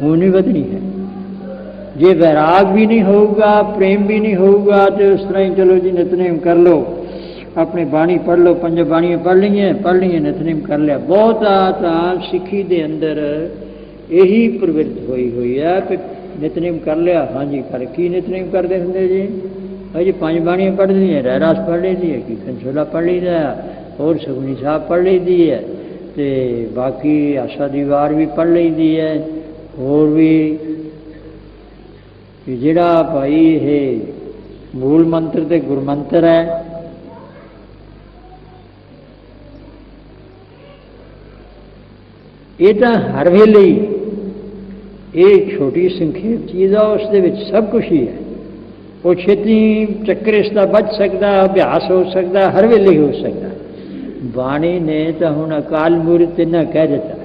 ਉਹ ਨਹੀਂ ਵਧਣੀ ਹੈ। ਜੇ ਵੈਰਾਗ ਵੀ ਨਹੀਂ ਹੋਊਗਾ, ਪ੍ਰੇਮ ਵੀ ਨਹੀਂ ਹੋਊਗਾ, ਤੇ ਉਸ ਤਰ੍ਹਾਂ ਹੀ ਚਲੋ ਜੀ, ਨਿਤਨੇਮ ਕਰ ਲਓ। ਆਪਣੀ ਬਾਣੀ ਪੜ੍ਹ ਲਓ, ਪੰਜ ਬਾਣੀਆਂ ਪੜ੍ਹ ਲਈਆਂ ਪੜ੍ਹ ਲਈਆਂ, ਨਿਤਨੇਮ ਕਰ ਲਿਆ। ਬਹੁਤਾ ਤਾਂ ਸਿੱਖੀ ਦੇ ਅੰਦਰ ਇਹੀ ਪ੍ਰਵਿਰਤ ਹੋਈ ਹੋਈ ਹੈ ਕਿ ਨਿਤਨੇਮ ਕਰ ਲਿਆ। ਹਾਂਜੀ ਕਰ ਕੀ ਨਿਤਨੇਮ ਕਰਦੇ ਹੁੰਦੇ ਜੀ? ਅਜੇ ਪੰਜ ਬਾਣੀਆਂ ਪੜ੍ਹ ਲਈਆਂ ਰਹਿ ਰਾਸ ਪੜ੍ਹ ਲਈਦੀ ਹੈ, ਕੀ ਕੰਸੋਲਾ ਪੜ੍ਹ ਲਈਦਾ ਹੋਰ ਸੁਖਨੀ ਸਾਹਿਬ ਪੜ੍ਹ ਲਈਦੀ ਹੈ, ਤੇ ਬਾਕੀ ਆਸਾ ਦੀਵਾਰ ਵੀ ਪੜ੍ਹ ਲਈਦੀ ਹੈ। ਹੋਰ ਵੀ ਕਿ ਜਿਹੜਾ ਭਾਈ ਇਹ ਮੂਲ ਮੰਤਰ ਤੇ ਗੁਰਮੰਤਰ ਹੈ, ਇਹ ਤਾਂ ਹਰ ਵੇਲੇ ਇਹ ਛੋਟੀ ਸੰਖੇਪ ਚੀਜ਼ ਆ, ਉਸ ਦੇ ਵਿੱਚ ਸਭ ਕੁਝ ਹੀ ਹੈ। ਉਹ ਛੇਤੀ ਚੱਕਰ ਇਸ ਦਾ ਬਚ ਸਕਦਾ, ਅਭਿਆਸ ਹੋ ਸਕਦਾ, ਹਰ ਵੇਲੇ ਹੋ ਸਕਦਾ। ਬਾਣੀ ਨੇ ਤਾਂ ਹੁਣ ਅਕਾਲ ਮੂਰਤ ਤੇ ਨਾ ਕਹਿ ਦਿੱਤਾ।